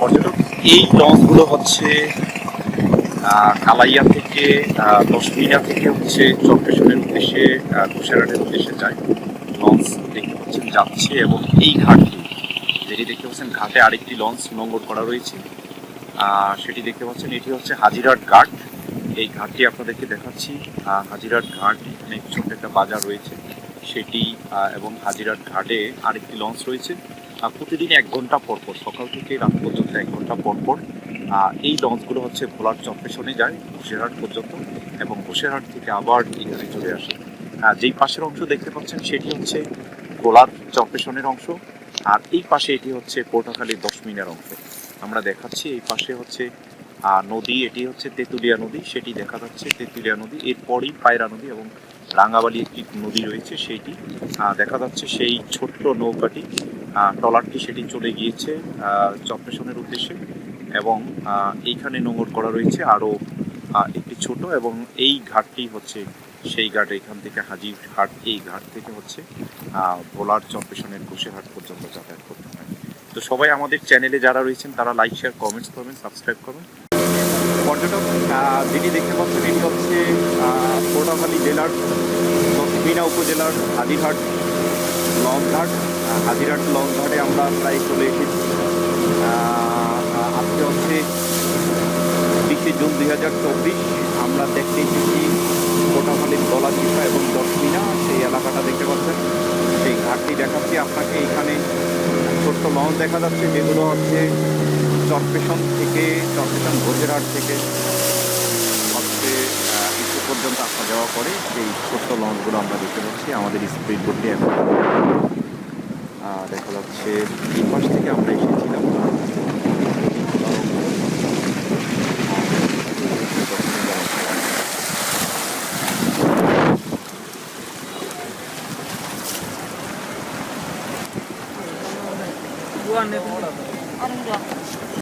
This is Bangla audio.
পর্যটক। এই লঞ্চগুলো হচ্ছে কালাইয়া থেকে আহ, দশমিনা থেকে হচ্ছে চরপেশনের উদ্দেশ্যে আহ, উদ্দেশ্যে যায়। লঞ্চ দেখতে পাচ্ছেন যাচ্ছে এবং এই ঘাটটি যেটি দেখতে পাচ্ছেন ঘাটে আরেকটি লঞ্চ নোঙ্গর করা রয়েছে। সেটি দেখতে পাচ্ছেন এটি হচ্ছে হাজিরাট ঘাট। এই ঘাটটি আপনাদেরকে দেখাচ্ছি। হাজিরাট ঘাট এখানে ছোট্ট একটা বাজার রয়েছে। সেটি এবং হাজিরাট ঘাটে আরেকটি লঞ্চ রয়েছে। প্রতিদিন এক ঘণ্টা পর পর, সকাল থেকে রাত পর্যন্ত এক ঘণ্টা পর পর এই লঞ্চগুলো হচ্ছে ভোলার চম্পেশনে যায় ঘোষেরহাট পর্যন্ত, এবং ঘোষেরহাট থেকে আবার এখানে চলে আসে। যেই পাশের অংশ দেখতে পাচ্ছেন, সেটি হচ্ছে ভোলার চম্পেশনের অংশ, আর এই পাশে এটি হচ্ছে পটুয়াখালীর দশ মিনার অংশ। আমরা দেখাচ্ছি এই পাশে হচ্ছে নদী, এটি হচ্ছে তেঁতুলিয়া নদী, সেটি দেখা যাচ্ছে তেঁতুলিয়া নদী, এরপরই পায়রা নদী এবং রাঙ্গাবালি একটি নদী রয়েছে সেইটি। দেখা যাচ্ছে সেই ছোট্ট নৌকাটি ট্রলারটি সেটি চলে গিয়েছে চপ্রেশনের উদ্দেশ্যে এবং এইখানে নোঙর করা রয়েছে আরও একটি ছোট এবং এই ঘাটটি হচ্ছে সেই ঘাট এখান থেকে হাজির ঘাট, এই ঘাট থেকে হচ্ছে ভোলার চম্পেশনের ঘুষেরহাট পর্যন্ত যাতায়াত করতে হয়। তো সবাই আমাদের চ্যানেলে যারা রয়েছেন, তারা লাইক, শেয়ার, কমেন্টস করবেন, সাবস্ক্রাইব করবেন। পর্যটক যেটি দেখতে পাচ্ছেন, এটি হচ্ছে পটুয়াখালী জেলার দক্ষিণা উপজেলার হাজিরহাট আহ, হাজিরহাট লঞ্চঘাটে আমরা প্রায় চলে এসেছি। আজকে হচ্ছে বিশে জুন দুই হাজার চব্বিশ। আমরা দেখতে এসেছি পটুয়াখালীর গলাচিপা এবং দক্ষিণা। সেই এলাকাটা দেখতে পাচ্ছেন সেই ঘাটটি দেখাচ্ছি। আপনাকে এখানে ছোট্ট লঞ্চ দেখা যাচ্ছে যেগুলো হচ্ছে চরপেশন থেকে চরপেশন ভোজেরহাট থেকে যাওয়া করে সেই ছোট্ট লঞ্চগুলো আমরা দেখতে পাচ্ছি আমাদের স্পিড বোটটি এখন দেখা যাচ্ছে এই পাশ থেকে আমরা এসেছিলাম।